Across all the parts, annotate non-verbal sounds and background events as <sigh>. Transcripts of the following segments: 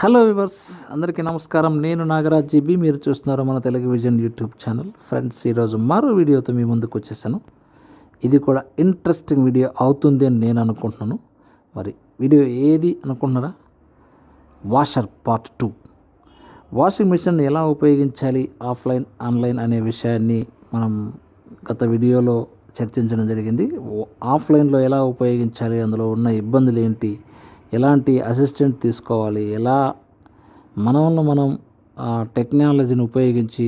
Hello viewers అందరికీ నమస్కారం. నేను నాగరాజ్ జీబీ. మీరు చూస్తున్నారు మన Telugu vision YouTube channel. Friends ఈరోజు మరో వీడియోతో మీ ముందుకు వచ్చేసాను. ఇది కూడా ఇంట్రెస్టింగ్ వీడియో అవుతుంది అని నేను అనుకుంటున్నాను. మరి వీడియో ఏది అనుకుంటున్నారా? Washer part two washing machine ఎలా ఉపయోగించాలి? ఆఫ్లైన్ ఆన్లైన్ అనే విషయాన్ని మనం గత వీడియోలో చర్చించడం జరిగింది. ఆఫ్లైన్లో ఎలా ఉపయోగించాలి? అందులో ఉన్న ఇబ్బందులు ఏంటి? ఎలాంటి అసిస్టెంట్ తీసుకోవాలి? ఎలా మనల్ని మనం టెక్నాలజీని ఉపయోగించి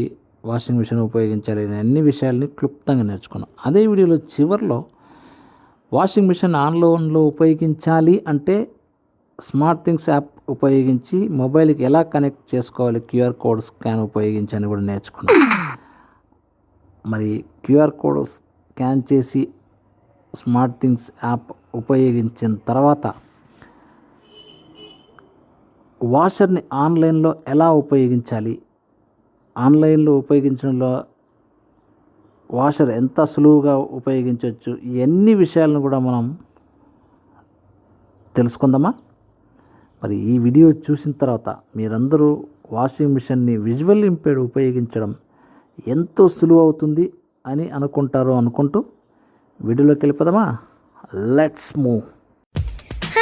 వాషింగ్ మిషన్ ఉపయోగించాలి అనే అన్ని విషయాల్ని క్లుప్తంగా నేర్చుకున్నాం. అదే వీడియోలో చివరిలో వాషింగ్ మిషన్ ఆన్లోన్లో ఉపయోగించాలి అంటే స్మార్ట్ థింగ్స్ యాప్ ఉపయోగించి మొబైల్కి ఎలా కనెక్ట్ చేసుకోవాలి? క్యూఆర్ కోడ్ స్కాన్ ఉపయోగించి అని కూడా నేర్చుకున్నాం. మరి క్యూఆర్ కోడ్ స్కాన్ చేసి స్మార్ట్ థింగ్స్ యాప్ ఉపయోగించిన తర్వాత వాషర్ని ఆన్లైన్లో ఎలా ఉపయోగించాలి? ఆన్లైన్లో ఉపయోగించడంలో వాషర్ ఎంత సులువుగా ఉపయోగించవచ్చు? ఎన్ని విషయాలను కూడా మనం తెలుసుకుందామా? మరి ఈ వీడియో చూసిన తర్వాత మీరందరూ వాషింగ్ మిషన్ని విజువల్ ఇంపేడ్ ఉపయోగించడం ఎంతో సులువు అవుతుంది అని అనుకుంటారు అనుకుంటూ వీడియోలోకి వెళ్ళిపోదామా? Let's move.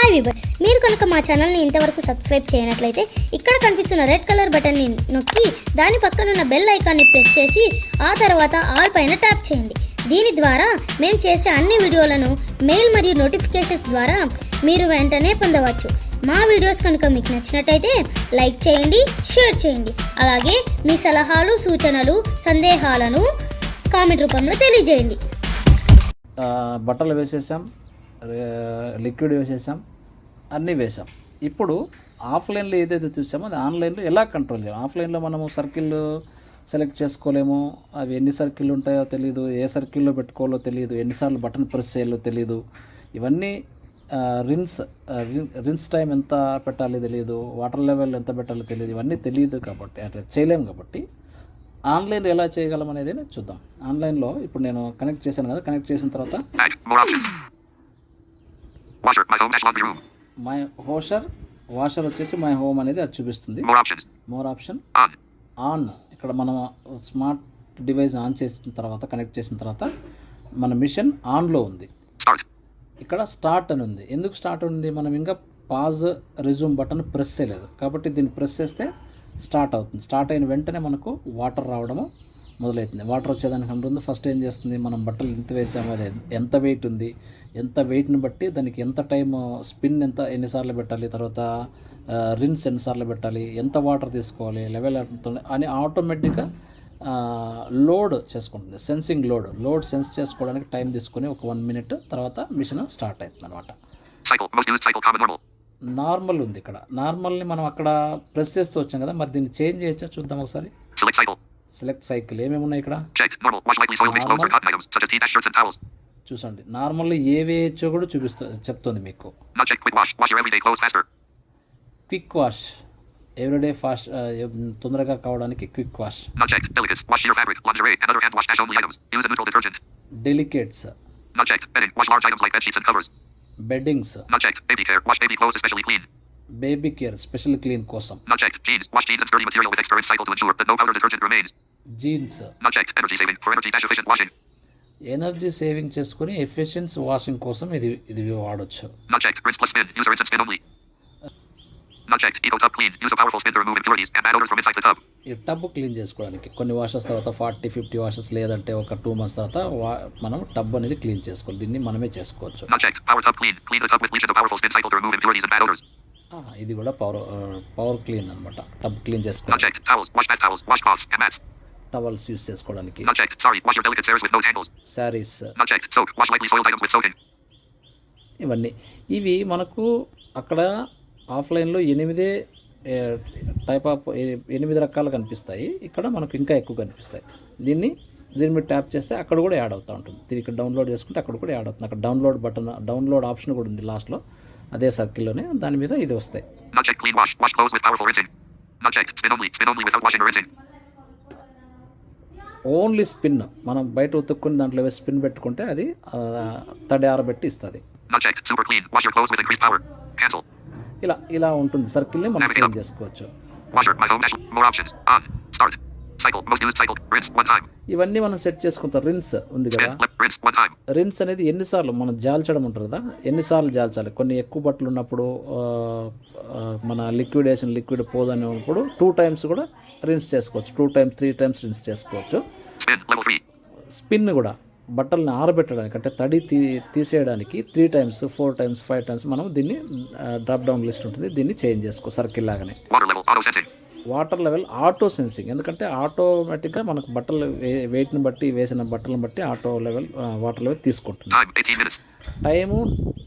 హాయ్ విబర్ మీరు కనుక మా ఛానల్ని ఇంతవరకు సబ్స్క్రైబ్ చేయనట్లయితే ఇక్కడ కనిపిస్తున్న రెడ్ కలర్ బటన్ని నొక్కి దాని పక్కనున్న బెల్ ఐకాన్ని ప్రెస్ చేసి ఆ తర్వాత ఆల్ పైన ట్యాప్ చేయండి. దీని ద్వారా మేము చేసే అన్ని వీడియోలను మెయిల్ మరియు నోటిఫికేషన్స్ ద్వారా మీరు వెంటనే పొందవచ్చు. మా వీడియోస్ కనుక మీకు నచ్చినట్టయితే లైక్ చేయండి షేర్ చేయండి. అలాగే మీ సలహాలు సూచనలు సందేహాలను కామెంట్ రూపంలో తెలియజేయండి. బట్టలు వేసేసాం లిక్విడ్ వేసేసాం. అన్నీ వేసాం ఇప్పుడు ఆఫ్లైన్లో ఏదైతే చూసామో అది ఆన్లైన్లో ఎలా కంట్రోల్ చేయాలి? ఆఫ్లైన్లో మనము సర్కిల్ సెలెక్ట్ చేసుకోలేము. అవి ఎన్ని సర్కిల్ ఉంటాయో తెలియదు ఏ సర్కిల్లో పెట్టుకోవాలో తెలియదు ఎన్నిసార్లు బటన్ ప్రెస్ చేయాలో తెలియదు ఇవన్నీ రిన్స్ రిన్- రిన్స్ టైం ఎంత పెట్టాలి తెలియదు వాటర్ లెవెల్ ఎంత పెట్టాలో తెలియదు ఇవన్నీ తెలియదు కాబట్టి అట్లా చేయలేము కాబట్టి ఆన్లైన్ ఎలా చేయగలం అనేది చూద్దాం. ఆన్లైన్లో ఇప్పుడు నేను కనెక్ట్ చేశాను కదా కనెక్ట్ చేసిన తర్వాత మై హోషర్ వాషర్ వచ్చేసి మై హోమ్ అనేది అది చూపిస్తుంది. More option. ఆన్ ఇక్కడ మనం స్మార్ట్ డివైస్ ఆన్ చేసిన తర్వాత కనెక్ట్ చేసిన తర్వాత మన మిషన్ ఆన్లో ఉంది. ఇక్కడ స్టార్ట్ అని ఉంది. ఎందుకు స్టార్ట్ ఉంది? మనం ఇంకా పాజ్ రిజ్యూమ్ బటన్ ప్రెస్ చేయలేదు. కాబట్టి దీన్ని ప్రెస్ చేస్తే స్టార్ట్ అవుతుంది. స్టార్ట్ అయిన వెంటనే మనకు వాటర్ రావడము మొదలవుతుంది వాటర్ వచ్చేదానికి ఉంటుంది ఫస్ట్ ఏం చేస్తుంది? మనం బట్టలు ఎంత వేసామో అది ఎంత వెయిట్ ఉంది? ఎంత వెయిట్ని బట్టి దానికి ఎంత టైం స్పిన్ ఎంత ఎన్నిసార్లు పెట్టాలి తర్వాత రిన్స్ ఎన్నిసార్లు పెట్టాలి ఎంత వాటర్ తీసుకోవాలి లెవెల్ ఎంత అని ఆటోమేటిక్గా లోడ్ చేసుకుంటుంది. Sensing load. లోడ్ సెన్స్ చేసుకోవడానికి టైం తీసుకొని ఒక వన్ మినిట్ తర్వాత మిషన్ స్టార్ట్ అవుతుంది అనమాట. నార్మల్ ఉంది ఇక్కడ. నార్మల్ని మనం అక్కడ ప్రెస్ చేస్తూ వచ్చాం కదా మరి దీన్ని చేంజ్ చేయొచ్చా? చూద్దాం ఒకసారి. సెలెక్ట్ సైకిల్ ఏమేమి ఉన్నాయి ఇక్కడ? Checked. Normal. Wash lightly soiled mixed clothes or cotton items such as tea dash shirts and towels. చూసండి normal ఏ వేయచ్చో కూడా చూపిస్తుంది చెప్తుంది మీకు Not checked. Quick wash. Wash your everyday clothes faster. Quick wash everyday fast తొందరగా కావడానికి quick wash Not checked. Delicates. Wash your fabric, lingerie, and other hand wash dash only items. Use a neutral detergent. Delicates Not checked. Bedding. Wash large items like bed sheets and covers. Beddings Not checked. Baby care. Wash baby clothes especially clean. Baby care special clean కోసం Not checked. Jeans. Wash jeans and sturdy material with extra rinse cycle to ensure that no powder detergent remains. Jeans energy saving చేసుకుని Ephesians washing కోసం ఇది ఇది వాడొచ్చు. ఈ tub clean చేసుకోవడానికి కొన్ని washes తర్వాత ఫార్టీ ఫిఫ్టీ వాషెస్ లేదంటే ఒక టూ మంత్స్ తర్వాత మనం టబ్ అనేది క్లీన్ చేసుకోవాలి. దీన్ని మనమే చేసుకోవచ్చు. ఇది కూడా పవర్ పవర్ క్లీన్ అనమాట టబ్ క్లీన్ చేసుకోవాలి. టవల్స్ యూస్ చేసుకోవడానికి Not checked. Sorry. Wash your delicate saris with nose handles. Saris Not checked. Soap. Wash lightly soiled items with soaking. ఇవన్నీ ఇవి మనకు అక్కడ ఆఫ్లైన్లో ఎనిమిదే టైప్ ఆఫ్ ఎనిమిది రకాలు కనిపిస్తాయి ఇక్కడ మనకు ఇంకా ఎక్కువ కనిపిస్తాయి దీన్ని దీని మీద ట్యాప్ చేస్తే అక్కడ కూడా యాడ్ అవుతూ ఉంటుంది దీన్ని ఇక్కడ డౌన్లోడ్ చేసుకుంటే అక్కడ కూడా యాడ్ అవుతుంది అక్కడ డౌన్లోడ్ బటన్ డౌన్లోడ్ ఆప్షన్ కూడా ఉంది లాస్ట్లో అదే సర్కిల్లోనే దాని మీద ఇది వస్తాయి ఓన్లీ స్పిన్. మనం బయట ఉతుక్కుని దాంట్లో స్పిన్ పెట్టుకుంటే అది తడి ఆరబెట్టి ఇస్తుంది. ఇలా ఇలా ఉంటుంది సర్కిల్ని మనం చేంజ్ చేసుకోవచ్చు. ఇవన్నీ మనం సెట్ చేసుకుంటాం. రిన్స్ ఉంది కదా. రిన్స్ అనేది ఎన్నిసార్లు మనం జాల్చడం ఉంటుంది కదా. ఎన్నిసార్లు జాల్చాలి? కొన్ని ఎక్కువ బట్టలు ఉన్నప్పుడు మన లిక్విడ్ వేసిన లిక్విడ్ పోదనేప్పుడు టూ టైమ్స్ కూడా రిన్స్ చేసుకోవచ్చు two times three times rinse చేసుకోవచ్చు. స్పిన్ కూడా బట్టల్ని ఆరబెట్టడానికి అంటే తడి తీ తీసేయడానికి three times four times five times మనం దీన్ని డ్రాప్ డౌన్ లిస్ట్ ఉంటుంది దీన్ని చేంజ్ చేసుకో సర్కిల్ లాగానే. వాటర్ లెవెల్ ఆటో సెన్సింగ్ ఎందుకంటే ఆటోమేటిక్గా మనకు బట్టలు వెయిట్ని బట్టి వేసిన బట్టలను బట్టి ఆటో లెవెల్ వాటర్ లెవెల్ తీసుకుంటుంది Time. 18 minutes. Time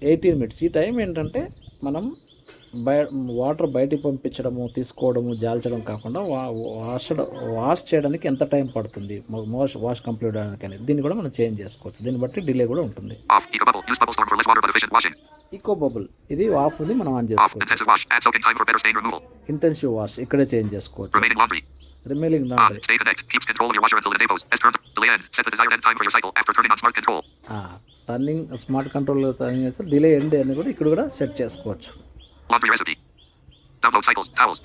eighteen minutes ఈ టైం ఏంటంటే మనం బయ వాటర్ బయటికి పంపించడము తీసుకోవడము జాల్చడం కాకుండా వా వాష్ వాష్ చేయడానికి ఎంత టైం పడుతుంది? వాష్ వాష్ కంప్లీట్ అవడానికి దీన్ని కూడా మనం చేంజ్ చేసుకోవచ్చు. దీన్ని బట్టి డిలే కూడా ఉంటుంది. Eco bubble. ఇది వాష్ ఉంది మనం ఆన్ చేసుకోవచ్చు. ఇంటెన్సివ్ వాష్ ఇక్కడే చేంజ్ చేసుకోవచ్చు. Remaining turning smart control turning delay end అని కూడా ఇక్కడ కూడా సెట్ చేసుకోవచ్చు. Laundry recipe. Download cycles. Towels.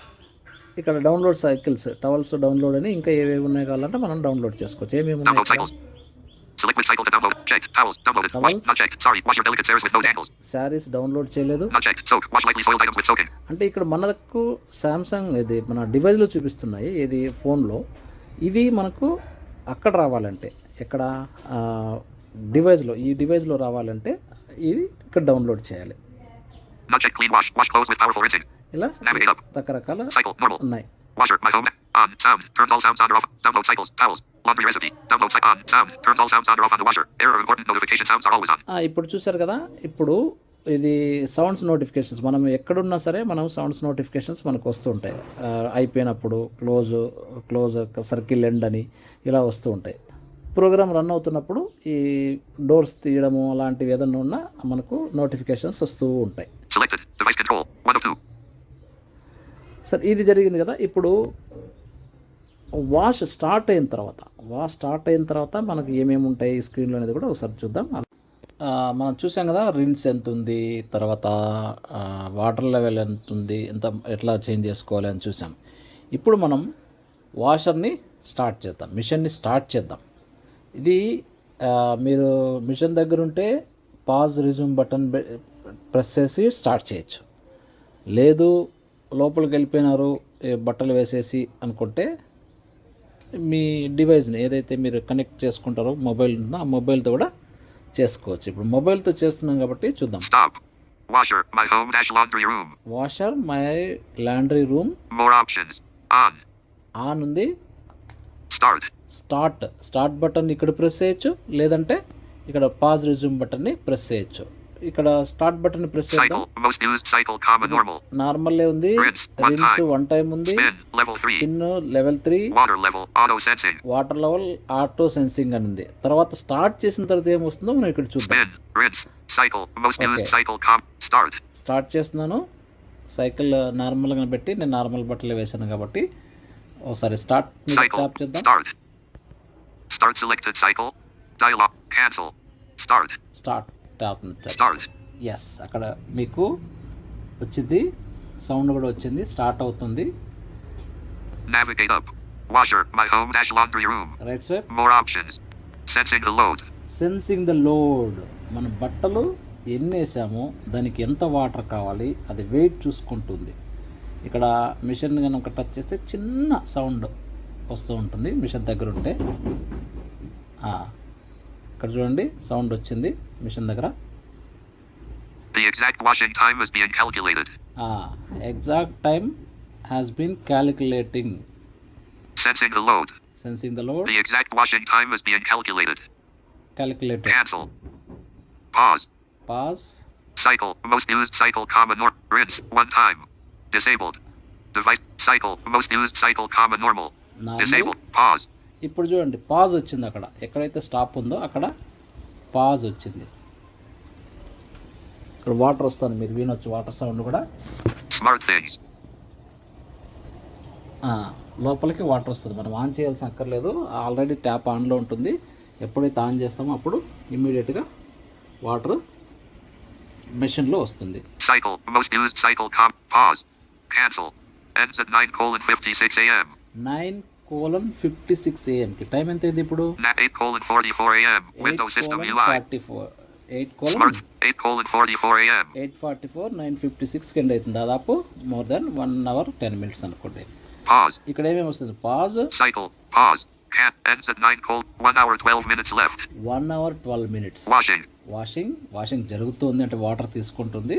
ఇక్కడ డౌన్లోడ్ సైకిల్స్ టవల్స్ డౌన్లోడ్ అని ఇంకా ఏవేవి ఉన్నాయి కావాలంటే మనం డౌన్లోడ్ చేసుకోవచ్చు. ఏమేమి సారీస్ డౌన్లోడ్ చేయలేదు. అంటే ఇక్కడ మనకు సామ్సంగ్ ఇది మన డివైజ్లో చూపిస్తున్నాయి. ఇది ఫోన్లో ఇవి మనకు అక్కడ రావాలంటే ఎక్కడ డివైజ్లో ఈ డివైజ్లో రావాలంటే ఇది ఇక్కడ డౌన్లోడ్ చేయాలి. Not checked. Clean wash. Wash clothes with powerful rinsing. ఇలా Navigate up. రకరకాల Cycle. Normal. ఉన్నాయి Washer. My home. On. Sound. Turns all sounds on or off. Download cycles. Towels. Laundry recipe. Download cycle. On. Sound. Turns all sounds on or off on the washer. Error important notification sounds are always on. ఆ, ఇప్పుడు చూసారు కదా ఇప్పుడు ఇది sounds notifications మనం ఎక్కడున్నా సరే మనం సౌండ్స్ నోటిఫికేషన్స్ మనకు వస్తూ ఉంటాయి ఆ, అయిపోయినప్పుడు క్లోజ్ క్లోజ్ సర్కిల్ ఎండ్ అని ఇలా వస్తూ ఉంటాయి ప్రోగ్రామ్ రన్ అవుతున్నప్పుడు ఈ డోర్స్ తీయడము అలాంటివి ఏదన్నా ఉన్నా మనకు నోటిఫికేషన్స్ వస్తూ ఉంటాయి Selected. Device control. One of two. Sir ఇది జరిగింది కదా ఇప్పుడు వాష్ స్టార్ట్ అయిన తర్వాత వాష్ స్టార్ట్ అయిన తర్వాత మనకు ఏమేమి ఉంటాయి స్క్రీన్లో అనేది కూడా ఒకసారి చూద్దాం మనం చూసాం కదా రిన్స్ ఎంత ఉంది తర్వాత వాటర్ లెవెల్ ఎంత ఉంది ఎంత ఎట్లా చేంజ్ చేసుకోవాలి అని చూసాం ఇప్పుడు మనం వాషర్ని స్టార్ట్ చేద్దాం మిషన్ని స్టార్ట్ చేద్దాం ఇది మీరు మిషన్ దగ్గర ఉంటే పాజ్ రిజ్యూమ్ బటన్ ప్రెస్ చేసి స్టార్ట్ చేయొచ్చు లేదు లోపలికి వెళ్ళిపోయినారు బట్టలు వేసేసి అనుకుంటే మీ డివైస్ని ఏదైతే మీరు కనెక్ట్ చేసుకుంటారో మొబైల్ ఉందో ఆ మొబైల్తో కూడా చేసుకోవచ్చు ఇప్పుడు మొబైల్తో చేస్తున్నాం కాబట్టి చూద్దాం. My home dash laundry room. Washer my laundry room More options. On. On ఉంది Start. స్టార్ట్ స్టార్ట్ బటన్ ఇక్కడ ప్రెస్ చేయొచ్చు లేదంటే ఇక్కడ పాజ్ రిజ్యూమ్ బటన్ని ప్రెస్ చేయొచ్చు ఇక్కడ స్టార్ట్ బటన్ ప్రెస్ చేద్దాం. నార్మల్లే ఉంది రిన్స్. వన్ టైం ఉంది Spin. Level three. Spin level three. Water level auto sensing అని ఉంది తర్వాత స్టార్ట్ చేసిన తర్వాత ఏమొస్తుందో మనం ఇక్కడ చూద్దాం. స్టార్ట్ చేస్తున్నాను సైకిల్ నార్మల్గా పెట్టి నేను నార్మల్ బట్టలు వేసాను కాబట్టి ఒకసారి స్టార్ట్. ట్యాప్ చేద్దాం. Start selected cycle. Dialog. Cancel. Start. Start tap Start. Yes అక్కడ మీకు వచ్చింది సౌండ్ కూడా వచ్చింది స్టార్ట్ అవుతుంది Navigate up. Washer. My home dash laundry room. Right swipe More options. Sensing the load. Sensing the load మన బట్టలు ఎన్ని వేసామో దానికి ఎంత వాటర్ కావాలి అది వెయిట్ చూసుకుంటుంది ఇక్కడ మిషన్ కనుక టచ్ చేస్తే చిన్న సౌండ్ వస్తూ ఉంటుంది మిషన్ దగ్గర ఉంటే ఇక్కడ చూడండి సౌండ్ వచ్చింది మిషన్ దగ్గర The exact washing time is being calculated. Exact time has been calculating Sensing the load. Sensing the load The exact washing time is being calculated. Calculated Cancel. Pause. Pause Cycle. Most used cycle. Comma nor. Rinse. One time. Disabled. Device. Cycle. Most used cycle. Comma normal. Normal Disabled. Pause. ఇప్పుడు చూడండి pause వచ్చింది అక్కడ ఎక్కడైతే stop ఉందో అక్కడ pause వచ్చింది ఇక్కడ water వస్తుంది మీరు వినొచ్చు వాటర్ సౌండ్ కూడా లోపలికి వాటర్ వస్తుంది మనం ఆన్ చేయాల్సిన అక్కర్లేదు ఆల్రెడీ ట్యాప్ ఆన్లో ఉంటుంది ఎప్పుడైతే ఆన్ చేస్తామో అప్పుడు ఇమ్మీడియట్గా వాటర్ మెషిన్లో వస్తుంది Cycle. Most used cycle. Com. Pause. Cancel. Ends at 9 colon 56 a.m. Nine colon fifty six ఏఎంకి time ఎంత అయింది ఇప్పుడు Nat 8 colon 44 a.m. Windows System UI. Forty four eight colon Smart. 8 colon 44 a.m. Eight forty four nine fifty six కింద అవుతుంది దాదాపు more then one hour ten minutes అనుకోండి. ఇక్కడ ఏమేమి వస్తుంది pause. Pause. Can. Ends at 9 colon 1 hour 12 minutes left. One hour twelve minutes. Washing washing జరుగుతుంది అంటే water తీసుకుంటుంది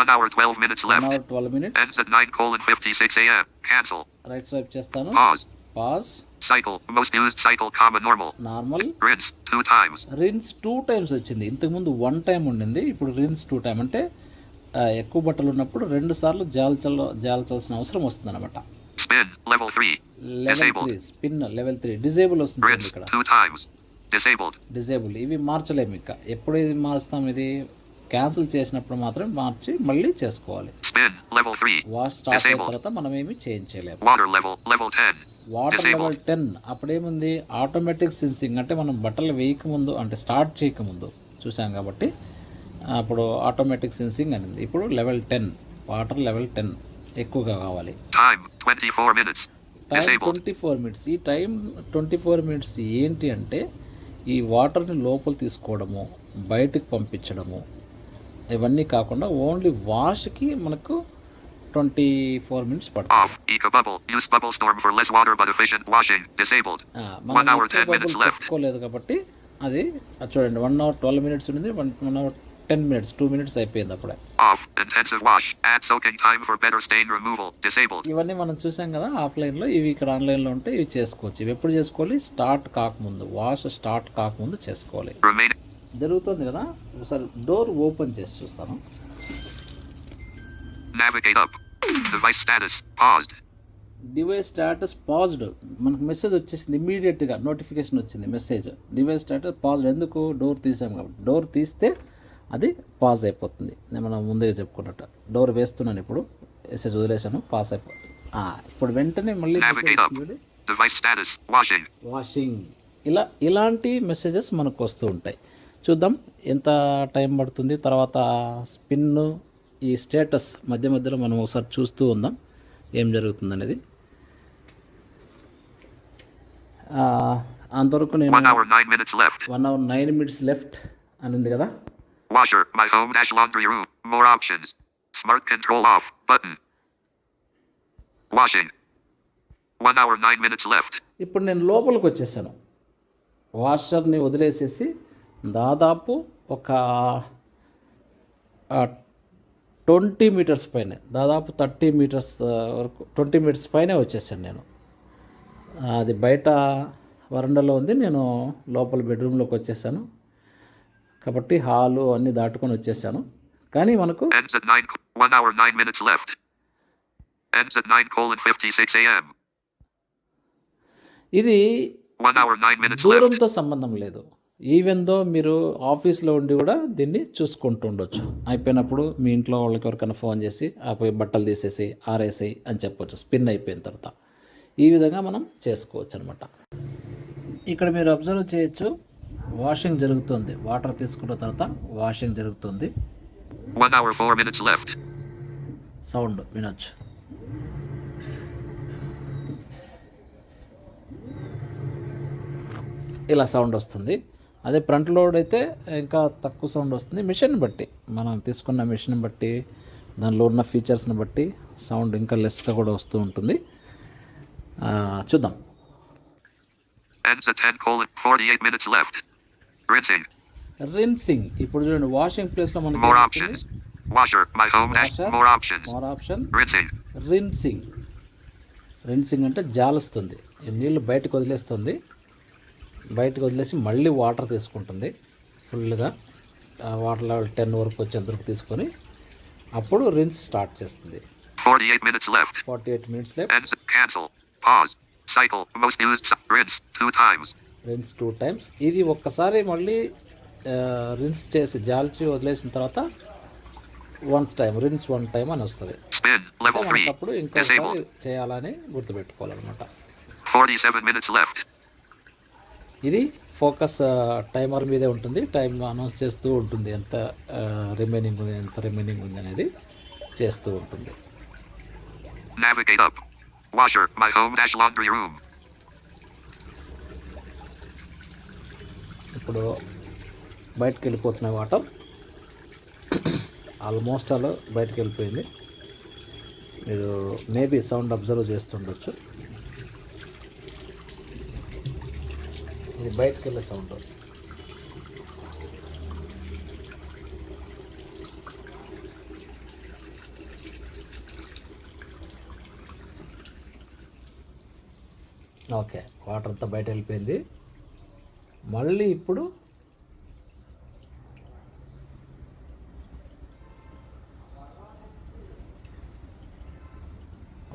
1 hour 12 minutes one left. Hour twelve minutes Ends at 9 colon 56 a.m. Cancel. Right swipe చేస్తాను. Pause Cycle. Most used cycle. Comma normal. Normal Rinse. Two times. Rinse two times వచ్చింది ఇంతకుముందు one time ఉండింది ఇప్పుడు rinse two time అంటే ఎక్కువ బట్టలు ఉన్నప్పుడు రెండు సార్లు జాల్చల్ జాల్చాల్సిన అవసరం వస్తుంది అనమాట Spin. Level 3. Level Disabled. Three spin level three disable వస్తుంది Rinse. ఇక్కడ Two times. Disabled. డిజేబుల్ ఇవి మార్చలేము ఇక ఎప్పుడు ఇది మారుస్తాం ఇది క్యాన్సిల్ చేసినప్పుడు మాత్రమే మార్చి మళ్ళీ చేసుకోవాలి Spin. Level 3. వాష్ స్టార్ట్ అయిన. తర్వాత మనం ఏమి 10. వాటర్. లెవెల్ టెన్ అప్పుడేముంది ఆటోమేటిక్ సెన్సింగ్ అంటే మనం బట్టలు వేయక ముందు అంటే స్టార్ట్ చేయకముందు చూసాం కాబట్టి అప్పుడు ఆటోమేటిక్ సెన్సింగ్ అనింది ఇప్పుడు level ten water level ten ఎక్కువగా కావాలి Time. 24 minutes. Time. Twenty four minutes ఈ టైం ట్వంటీ ఫోర్ మినిట్స్ ఏంటి అంటే ఈ వాటర్ని లోపల తీసుకోవడము బయటకు పంపించడము ఇవన్నీ కాకుండా ఓన్లీ వాష్కి మనకు ట్వంటీ ఫోర్ మినిట్స్ పడుతుంది Off. Eco bubble. Use bubble storm for less water but efficient washing. Disabled. ఆ, One మనం hour, ఎక్కువ 10 minutes బబుల్ left. పెట్టుకోలేదు కాబట్టి అది చూడండి వన్ అవర్ ట్వెల్వ్ మినిట్స్ ఉంది one one hour ten minutes two minutes అయిపోయింది అప్పుడే. ఇవన్నీ మనం చూసాం కదా ఆఫ్లైన్లో ఇవి ఇక్కడ ఆన్లైన్లో ఉంటే ఇవి చేసుకోవచ్చు ఇవి ఎప్పుడు చేసుకోవాలి స్టార్ట్ కాకముందు వాష్ స్టార్ట్ కాకముందు చేసుకోవాలి. జరుగుతుంది కదా? ఒకసారి డోర్ ఓపెన్ చేసి చూస్తాను. డివైస్ స్టాటస్ పాజ్డ్ మనకు మెసేజ్ వచ్చేసింది ఇమీడియట్గా నోటిఫికేషన్ వచ్చింది మెసేజ్ డివైస్ స్టాటస్ పాజ్డ్ ఎందుకు? డోర్ తీసాం కాబట్టి. డోర్ తీస్తే అది పాజ్ అయిపోతుంది. నేను మనం ముందే చెప్పుకున్నట్టు. డోర్ వేస్తున్నాను ఇప్పుడు. మెసేజ్ వదిలేసాను పాస్ అయిపో ఇప్పుడు వెంటనే మళ్ళీ. వాషింగ్ ఇలా ఇలాంటి మెసేజెస్ మనకు వస్తూ ఉంటాయి. చూద్దాం. ఎంత టైం పడుతుంది? తర్వాత స్పిన్ ఈ స్టేటస్ మధ్య మధ్యలో మనం ఒకసారి చూస్తూ ఉందాం. ఏం జరుగుతుందనేది. అంతవరకు నేను one hour nine minutes left అని ఉంది కదా. Washer my home dash laundry off button washing one hour nine minutes left ఇప్పుడు నేను లోపలికి వచ్చేసాను. వాషర్ని వదిలేసేసి దాదాపు ఒక ట్వంటీ మీటర్స్ పైన దాదాపు థర్టీ మీటర్స్ వరకు ట్వంటీ మీటర్స్ పైనే వచ్చేసాను నేను. అది బయట వరండాలో ఉంది నేను లోపల బెడ్రూమ్లోకి వచ్చేసాను. కాబట్టి హాలు అన్నీ దాటుకొని వచ్చేసాను. కానీ మనకు. ఇది. దూరంతో సంబంధం లేదు. ఈవెన్ దో మీరు ఆఫీస్లో ఉండి కూడా దీన్ని చూసుకుంటూ ఉండొచ్చు. అయిపోయినప్పుడు మీ ఇంట్లో వాళ్ళకి ఎవరికైనా ఫోన్ చేసి ఆ పోయి బట్టలు తీసేసి ఆరేసి అని చెప్పొచ్చు. స్పిన్ అయిపోయిన తర్వాత. ఈ విధంగా మనం చేసుకోవచ్చు అనమాట ఇక్కడ మీరు అబ్జర్వ్ చేయొచ్చు వాషింగ్ జరుగుతుంది. వాటర్ తీసుకున్న తర్వాత వాషింగ్ జరుగుతుంది. Left. సౌండ్ వినొచ్చు. ఇలా సౌండ్ వస్తుంది. అదే ఫ్రంట్ లోడ్ అయితే ఇంకా తక్కువ సౌండ్ వస్తుంది. మిషన్ బట్టి మనం తీసుకున్న మిషన్ బట్టి దానిలో ఉన్న ఫీచర్స్ని బట్టి సౌండ్ ఇంకా లెస్గా కూడా వస్తూ ఉంటుంది. చూద్దాం. రిన్సింగ్ ఇప్పుడు చూడండి వాషింగ్ ప్లేస్లో మనకి. More option. రిన్సింగ్ రిన్సింగ్ అంటే జాలుస్తుంది. నీళ్ళు బయటకు వదిలేస్తుంది. బయటకు వదిలేసి మళ్ళీ వాటర్ తీసుకుంటుంది ఫుల్గా వాటర్ లెవెల్ టెన్ వరకు వచ్చేంత వరకు తీసుకొని అప్పుడు రిన్స్ స్టార్ట్ చేస్తుంది. Forty eight minutes left Rinse. Two times. Rinse two times ఇది ఒక్కసారి మళ్ళీ రిన్స్ చేసి జాల్చి వదిలేసిన తర్వాత once time rinse one time అని వస్తుంది ఇంకోసారి Disabled. చేయాలని గుర్తుపెట్టుకోవాలన్నమాట Forty-seven minutes left. ఇది ఫోకస్ టైమర్ మీదే ఉంటుంది. టైం అనౌన్స్ చేస్తూ ఉంటుంది. ఎంత రిమైనింగ్ ఉంది ఎంత రిమైనింగ్ ఉంది అనేది చేస్తూ ఉంటుంది. Navigate up. Washer, my home dash laundry room. ఇప్పుడు బయటకు వెళ్ళిపోతున్నాయి వాటర్ ఆల్మోస్ట్ అలా బయటకు వెళ్ళిపోయింది మీరు మేబీ సౌండ్ అబ్జర్వ్ చేస్తుండొచ్చు. ఇది బయటకు వెళ్ళే సౌండ్ ఓకే వాటర్ అంతా బయట వెళ్ళిపోయింది. మళ్ళీ ఇప్పుడు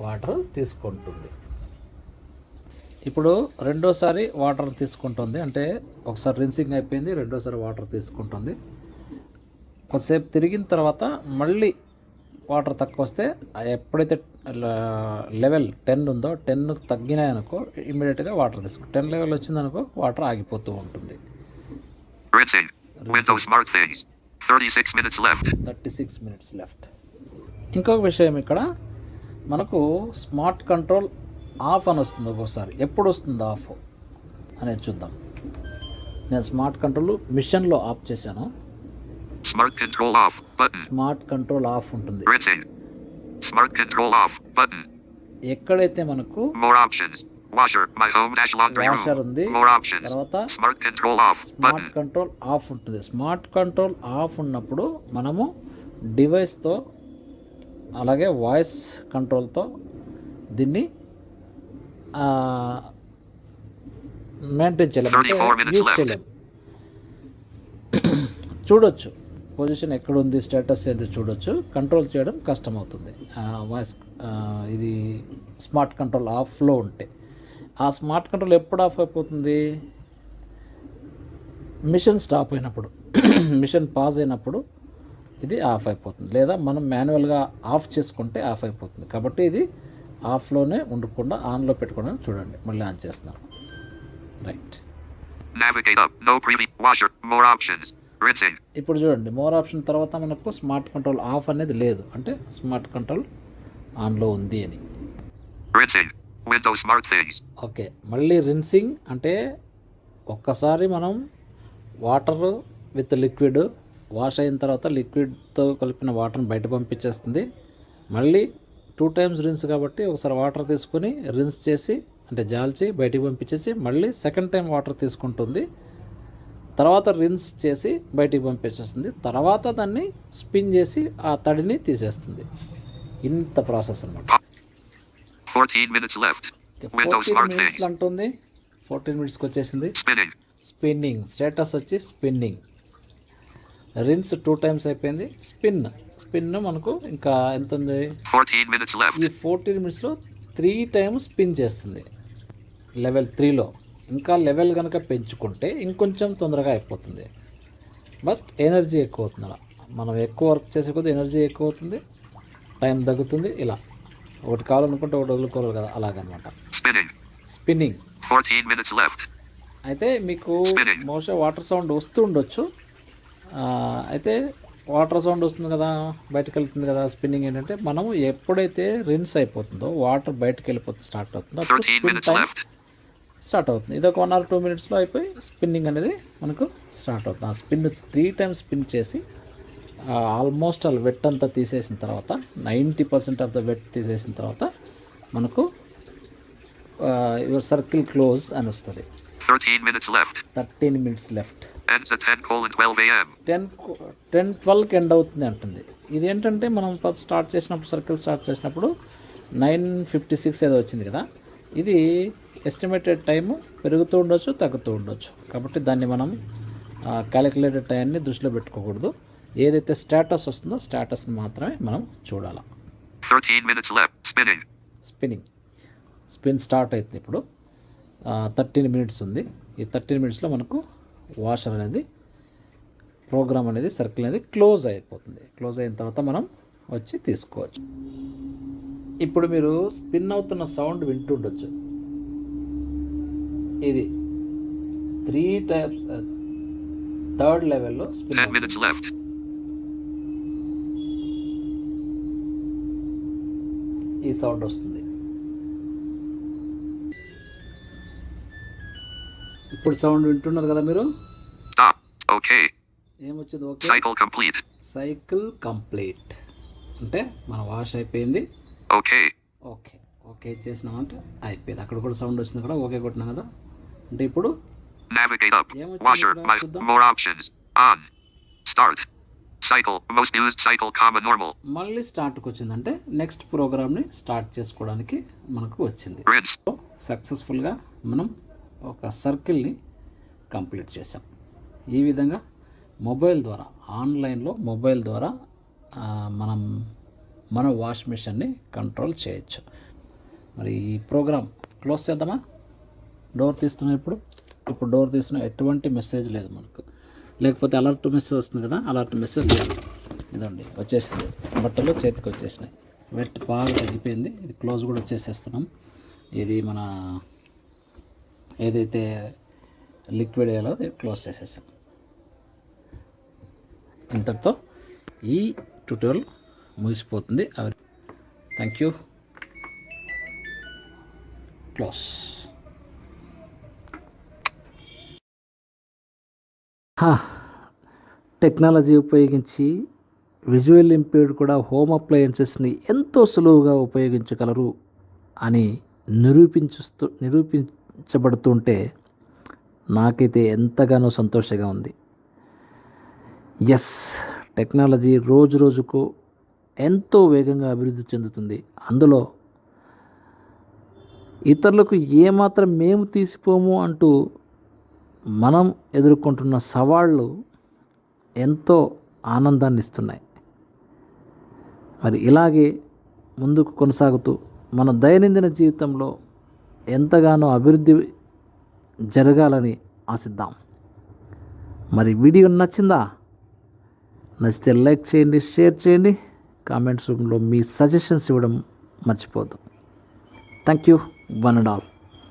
వాటర్ తీసుకుంటుంది. ఇప్పుడు రెండోసారి వాటర్ తీసుకుంటుంది అంటే ఒకసారి రిన్సింగ్ అయిపోయింది రెండోసారి వాటర్ తీసుకుంటుంది కొద్దిసేపు తిరిగిన తర్వాత మళ్ళీ వాటర్ తక్కువ వస్తే ఎప్పుడైతే లెవెల్ టెన్ ఉందో టెన్ తగ్గినాయనుకో ఇమీడియట్గా వాటర్ తీసుకుంటాం టెన్ లెవెల్ వచ్చిందనుకో వాటర్ ఆగిపోతూ ఉంటుంది Rinsing. Windows Smart Things. 36 minutes left. Thirty six minutes left ఇంకొక విషయం ఇక్కడ మనకు స్మార్ట్ కంట్రోల్ ఆఫ్ అని వస్తుంది ఒక్కోసారి ఎప్పుడు వస్తుంది ఆఫ్ అనేది చూద్దాం నేను స్మార్ట్ కంట్రోల్ మిషన్లో ఆఫ్ చేశాను Control Off. Button. Smart control off ఉంటుంది Control Off. Button. ఎక్కడైతే మనకు room. ఉంది. తర్వాత. స్మార్ట్. కంట్రోల్ ఆఫ్ ఉంటుంది స్మార్ట్ కంట్రోల్ ఆఫ్ ఉన్నప్పుడు మనము డివైస్తో అలాగే వాయిస్ కంట్రోల్తో దీన్ని మెయింటైన్ చేయలేము అంటే 34 minutes యూజ్. చేయలేము. చూడొచ్చు. పొజిషన్ ఎక్కడ ఉంది స్టేటస్ ఏదో చూడొచ్చు. కంట్రోల్ చేయడం కష్టమవుతుంది. వాయిస్ ఇది స్మార్ట్ కంట్రోల్ ఆఫ్లో ఉంటే. ఆ స్మార్ట్ కంట్రోల్ ఎప్పుడు ఆఫ్ అయిపోతుంది? మిషన్ స్టాప్ అయినప్పుడు. <clears throat> మిషన్ పాజ్ అయినప్పుడు ఇది ఆఫ్ అయిపోతుంది. లేదా మనం మాన్యువల్గా ఆఫ్ చేసుకుంటే ఆఫ్ అయిపోతుంది. కాబట్టి ఇది ఆఫ్లోనే ఉండకుండా ఆన్లో పెట్టుకోవడం చూడండి. మళ్ళీ ఆన్ చేస్తున్నాను. రైట్. ఇప్పుడు చూడండి. మోర్ ఆప్షన్ తర్వాత మనకు స్మార్ట్ కంట్రోల్ ఆఫ్ అనేది లేదు. అంటే స్మార్ట్ కంట్రోల్ ఆన్లో ఉంది అని. ఓకే. మళ్ళీ రిన్సింగ్ అంటే ఒక్కసారి మనం వాటర్ విత్ లిక్విడ్ వాష్ అయిన తర్వాత లిక్విడ్తో కలిపిన వాటర్ని బయట పంపించేస్తుంది. మళ్ళీ టూ టైమ్స్ రిన్స్ కాబట్టి ఒకసారి వాటర్ తీసుకొని రిన్స్ చేసి అంటే జాల్చి బయటికి పంపించేసి మళ్ళీ సెకండ్ టైం వాటర్ తీసుకుంటుంది. తర్వాత రిన్స్ చేసి బయటికి పంపించేస్తుంది. తర్వాత దాన్ని స్పిన్ చేసి ఆ తడిని తీసేస్తుంది. ఇంత ప్రాసెస్ అనమాట 14 minutes left. Windows fourteen Smart Things. Minutes అంటుంది. ఫోర్టీన్ మినిట్స్కి వచ్చేసింది. స్పిన్నింగ్. స్టేటస్ వచ్చి స్పిన్నింగ్. రిన్స్ టూ టైమ్స్ అయిపోయింది. స్పిన్ స్పిన్ మనకు ఇంకా ఎంత ఉంది 14 minutes left. ఈ ఫోర్టీన్ మినిట్స్లో త్రీ టైమ్స్ స్పిన్ చేస్తుంది. లెవెల్ త్రీలో. ఇంకా లెవెల్ కనుక పెంచుకుంటే ఇంకొంచెం తొందరగా అయిపోతుంది. బట్ ఎనర్జీ ఎక్కువ అవుతుంది అలా. మనం ఎక్కువ వర్క్ చేసే కొద్దీ ఎనర్జీ ఎక్కువ అవుతుంది టైం తగ్గుతుంది. ఇలా. ఒకటి కావాలనుకుంటే ఒకటి వదులుకోవాలి కదా. అలాగనమాట. Spinning 14 minutes left. అయితే మీకు. బహుశా వాటర్ సౌండ్ వస్తూ ఉండొచ్చు. అయితే వాటర్ సౌండ్ వస్తుంది కదా బయటకు వెళ్తుంది కదా స్పిన్నింగ్ ఏంటంటే మనము ఎప్పుడైతే రిన్స్ అయిపోతుందో వాటర్ బయటకు వెళ్ళిపోతుంది స్టార్ట్ అవుతుందో అప్పుడు 13 స్పిన్ టైం. స్టార్ట్ అవుతుంది ఇది ఒక వన్ ఆర్ టూ మినిట్స్లో అయిపోయి స్పిన్నింగ్ అనేది మనకు స్టార్ట్ అవుతుంది ఆ స్పిన్ త్రీ టైమ్స్ స్పిన్ చేసి ఆల్మోస్ట్ ఆల్ వెట్ అంతా తీసేసిన తర్వాత ninety percent of the wet తీసేసిన తర్వాత మనకు యువర్ సర్కిల్ క్లోజ్ అని వస్తుంది 13 minutes left. Thirteen minutes left Ends at 10 colon 12 a.m. Ten ten ట్వెల్వ్కి ఎండ్ అవుతుంది అంటుంది. ఇది ఏంటంటే మనం స్టార్ట్ చేసినప్పుడు సర్కిల్ స్టార్ట్ చేసినప్పుడు నైన్ ఫిఫ్టీ సిక్స్ ఏదో వచ్చింది కదా? ఇది ఎస్టిమేటెడ్ టైము పెరుగుతూ ఉండొచ్చు తగ్గుతూ ఉండొచ్చు. కాబట్టి దాన్ని మనం క్యాలిక్యులేటెడ్ టైంని దృష్టిలో పెట్టుకోకూడదు. ఏదైతే స్టేటస్ వస్తుందో స్టేటస్ని మాత్రమే మనం చూడాలి. 13 minutes left. Spinning. Spinning spin start అవుతుంది ఇప్పుడు. థర్టీన్ మినిట్స్ ఉంది. ఈ థర్టీన్ మినిట్స్లో మనకు వాషర్ అనేది ప్రోగ్రామ్ అనేది సర్కిల్ అనేది క్లోజ్ అయిపోతుంది. క్లోజ్ అయిన తర్వాత మనం వచ్చి తీసుకోవచ్చు. ఇప్పుడు మీరు స్పిన్ అవుతున్న సౌండ్ వింటుండొచ్చు. ఇది త్రీ టైప్స్ థర్డ్ లెవెల్లో స్పిన్ 10 minutes left. ఈ సౌండ్ వస్తుంది. ఇప్పుడు సౌండ్ వింటున్నారు కదా మీరు. Okay. ఏమొచ్చింది okay Cycle complete. Cycle complete అంటే మన వాష్ అయిపోయింది Okay. ఓకే ఓకే చేసినామంటే అయిపోయింది అక్కడ కూడా సౌండ్ వచ్చింది కదా ఓకే కొట్టినాం కదా అంటే ఇప్పుడు Navigate up. Washer. more options. On. Start. Cycle. Most used cycle. Comma normal. మళ్ళీ స్టార్ట్కి వచ్చిందంటే నెక్స్ట్ ప్రోగ్రామ్ని స్టార్ట్ చేసుకోవడానికి మనకు వచ్చింది. సక్సెస్ఫుల్గా మనం ఒక సర్కిల్ని కంప్లీట్ చేసాం ఈ విధంగా మొబైల్ ద్వారా ఆన్లైన్లో మొబైల్ ద్వారా మనం మన వాష్ మిషన్ని కంట్రోల్ చేయొచ్చు. మరి ఈ ప్రోగ్రామ్ క్లోజ్ చేద్దామా? డోర్ తీస్తున్నాం ఇప్పుడు? ఇప్పుడు డోర్ తీసిన ఎటువంటి మెసేజ్ లేదు మనకు. లేకపోతే అలర్ట్ మెసేజ్ వస్తుంది కదా అలర్ట్ మెసేజ్ లేదు. ఇదండి వచ్చేసింది. బట్టలు చేతికి వచ్చేసినాయి. వెట్ బాగా తగ్గిపోయింది. ఇది క్లోజ్ కూడా చేసేస్తున్నాం. ఇది మన ఏదైతే లిక్విడ్ అయ్యాలో క్లోజ్ చేసేసాం. ఇంతటితో ఈ tutorial ముగిసిపోతుంది. Thank you. Close. Technology ఉపయోగించి విజువల్ ఇంపేర్డ్ కూడా హోమ్ అప్లయన్సెస్ని ఎంతో సులువుగా ఉపయోగించగలరు అని నిరూపించుస్తూ నిరూపించబడుతుంటే నాకైతే ఎంతగానో సంతోషంగా ఉంది. ఎస్ టెక్నాలజీ రోజు రోజుకు ఎంతో వేగంగా అభివృద్ధి చెందుతుంది. అందులో ఇతరులకు ఏమాత్రం మేము తీసిపోము అంటూ మనం ఎదుర్కొంటున్న సవాళ్ళు ఎంతో ఆనందాన్ని ఇస్తున్నాయి. మరి ఇలాగే ముందుకు కొనసాగుతూ మన దైనందిన జీవితంలో ఎంతగానో అభివృద్ధి జరగాలని ఆశిద్దాం. మరి వీడియో నచ్చిందా? నచ్చితే లైక్ చేయండి షేర్ చేయండి. కామెంట్స్ రూమ్లో మీ సజెషన్స్ ఇవ్వడం మర్చిపోద్దు thank you one and all.